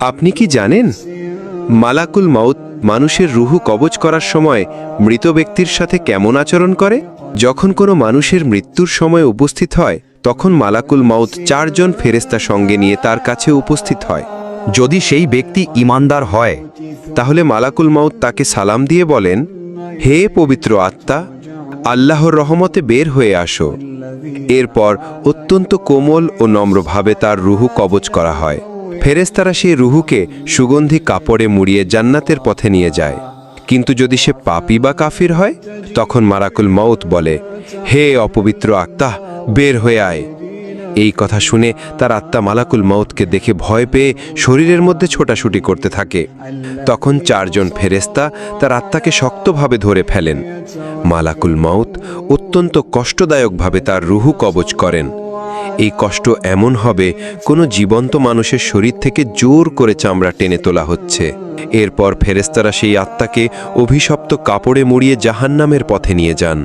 আপনি কি জানেন? মালাকুল মাউত মানুষের রুহু কবজ করার সময় মৃত ব্যক্তির সাথে কেমন আচরণ করে? যখন কোনো মানুষের মৃত্যুর সময় উপস্থিত হয়, তখন মালাকুল মাউত চারজন ফেরেস্তা সঙ্গে নিয়ে তার কাছে উপস্থিত হয়। যদি সেই ব্যক্তি ইমানদার হয়, তাহলে মালাকুল মাউত তাকে সালাম দিয়ে বলেন, হে পবিত্র আত্মা, আল্লাহর রহমতে বের হয়ে আসো। এরপর অত্যন্ত কোমল ও নম্রভাবে তার রুহু কবজ করা হয়। ফেরেস্তারা সেই রুহুকে সুগন্ধি কাপড়ে মুড়িয়ে জান্নাতের পথে নিয়ে যায়। কিন্তু যদি সে পাপি বা কাফির হয়, তখন মারাকুল মাউত বলে, হে অপবিত্র আত্মা, বের হয়ে আয়। এই কথা শুনে তার আত্মা মালাকুল মাউতকে দেখে ভয় পেয়ে শরীরের মধ্যে ছোটাছুটি করতে থাকে। তখন চারজন ফেরেস্তা তার আত্মাকে শক্তভাবে ধরে ফেলেন। মালাকুল মাউত অত্যন্ত কষ্টদায়কভাবে তার রুহু কবচ করেন। এই কষ্ট এমন হবে, কোনো জীবন্ত মানুষের শরীর থেকে জোর করে চামড়া টেনে তোলা হচ্ছে। এরপর ফেরেস্তারা সেই আত্মাকে অভিশপ্ত কাপড়ে মুড়িয়ে জাহান্নামের পথে নিয়ে যান।